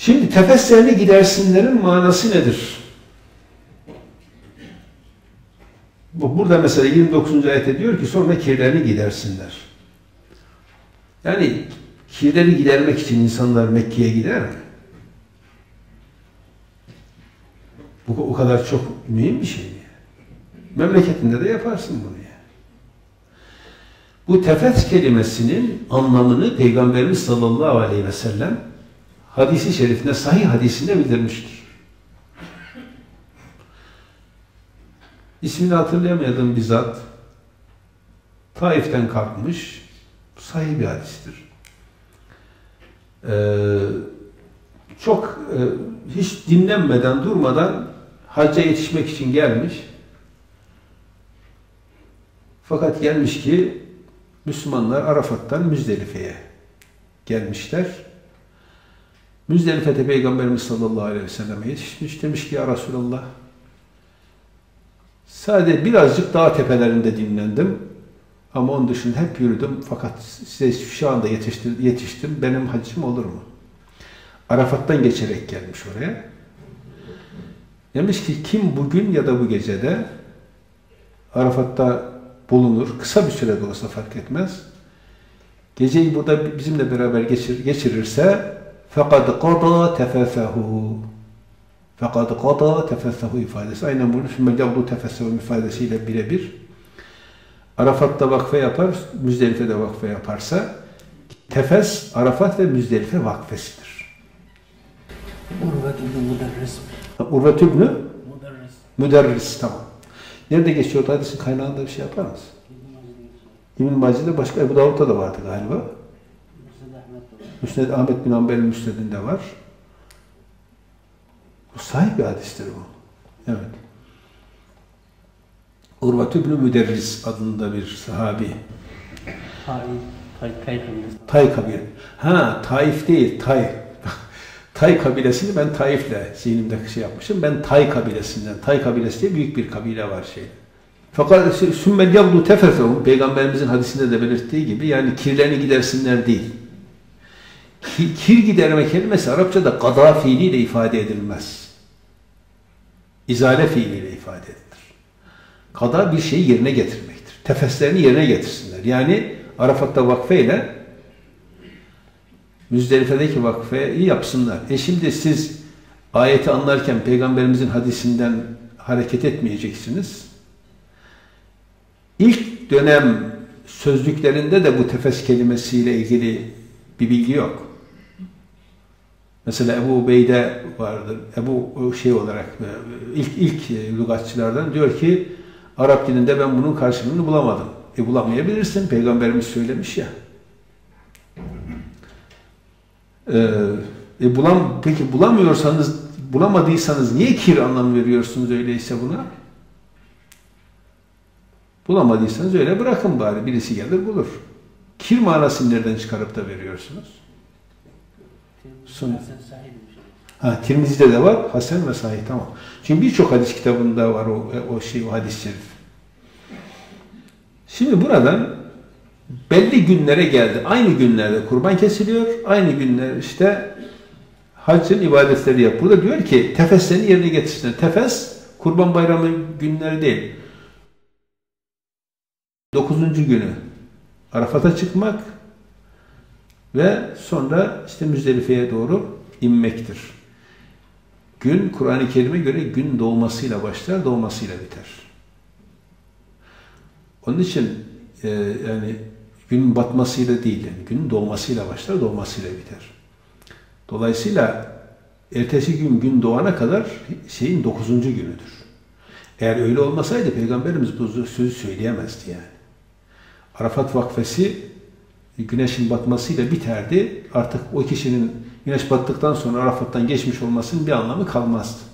Şimdi tefeslerini gidersinlerin manası nedir? Burada mesela 29. ayette diyor ki sonra kirlerini gidersinler. Yani kirleri gidermek için insanlar Mekke'ye gider mi? Bu o kadar çok mühim bir şey mi? Memleketinde de yaparsın bunu ya. Bu tefet kelimesinin anlamını Peygamberimiz sallallahu aleyhi ve sellem hadisi şerifinde, sahih hadisinde bildirmiştir. İsmini hatırlayamadığım bir zat Taif'ten kalkmış sahih bir hadistir. Ee, çok e, hiç dinlenmeden, durmadan hacca yetişmek için gelmiş. Fakat gelmiş ki Müslümanlar Arafat'tan Müzdelife'ye gelmişler. Müzdelife'de Peygamberimiz sallallahu aleyhi ve selleme yetişmiş. Demiş ki ya Resulallah sadece birazcık dağ tepelerinde dinlendim. Ama onun dışında hep yürüdüm. Fakat size şu anda yetiştim, yetiştim. Benim hacım olur mu? Arafat'tan geçerek gelmiş oraya. Demiş ki kim bugün ya da bu gecede Arafat'ta bulunur, kısa bir sürede olsa fark etmez. Geceyi burada bizimle beraber geçir, geçirirse فَقَدْ قَضَى تَفَفَهُ فَقَدْ قَضَى تَفَفَهُ ifadesi. Aynen bunu Sümmel tefessehu ifadesiyle birebir. Arafat'ta vakfe yapar, Müzdelife'de vakfe yaparsa Tefes, Arafat ve Müzdelife vakfesidir. Urvet ibn Müderris. Urvet ibn Müderris. Müderris, tamam. Nerede geçiyor hadisin kaynağında bir şey yapar mısın? İbn-i Mace'de başka Ebu Davud'da da vardı galiba. Müsned Ahmet bin Hanbel'in müsnedinde var. Bu sahih bir hadistir bu. Evet. Urvat ibn Müderris adında bir sahabi. Tay, kabile. Ha, Taif değil, Tay. Tay kabilesini ben Taif'le zihnimde şey yapmışım. Ben Tay kabilesinden. Tay kabilesi diye büyük bir kabile var şey. Fakat sümmel yavdu tefefehum peygamberimizin hadisinde de belirttiği gibi yani kirlerini gidersinler değil. Kir, giderme kelimesi Arapçada gada fiiliyle ifade edilmez. İzale fiiliyle ifade edilir. Kada bir şeyi yerine getirmektir. Tefeslerini yerine getirsinler. Yani Arafat'ta vakfeyle Müzdelife'deki vakfeyi yapsınlar. E şimdi siz ayeti anlarken Peygamberimizin hadisinden hareket etmeyeceksiniz. İlk dönem sözlüklerinde de bu tefes kelimesiyle ilgili bir bilgi yok. Mesela Ebu Beyde vardır. Ebu şey olarak ilk ilk lügatçılardan diyor ki Arap dilinde ben bunun karşılığını bulamadım. E bulamayabilirsin. Peygamberimiz söylemiş ya. Ee, e bulam, peki bulamıyorsanız, bulamadıysanız niye kir anlamı veriyorsunuz öyleyse buna? Bulamadıysanız öyle bırakın bari. Birisi gelir bulur. Kir manasını nereden çıkarıp da veriyorsunuz? Sun. Hasan sahih bir şey. Ha, Tirmizi'de de var. Hasan ve Sahih tamam. Çünkü birçok hadis kitabında var o, o şey, o hadis-i şerif. Şimdi buradan belli günlere geldi. Aynı günlerde kurban kesiliyor. Aynı günler işte haccın ibadetleri yap. Burada diyor ki tefeslerini yerine getirsinler. Tefes kurban bayramı günleri değil. Dokuzuncu günü Arafat'a çıkmak ve sonra işte Müzdelife'ye doğru inmektir. Gün Kur'an-ı Kerim'e göre gün doğmasıyla başlar, doğmasıyla biter. Onun için e, yani gün batmasıyla değil, yani gün doğmasıyla başlar, doğmasıyla biter. Dolayısıyla ertesi gün gün doğana kadar şeyin dokuzuncu günüdür. Eğer öyle olmasaydı Peygamberimiz bu sözü söyleyemezdi yani. Arafat vakfesi güneşin batmasıyla biterdi. Artık o kişinin güneş battıktan sonra Arafat'tan geçmiş olmasının bir anlamı kalmazdı.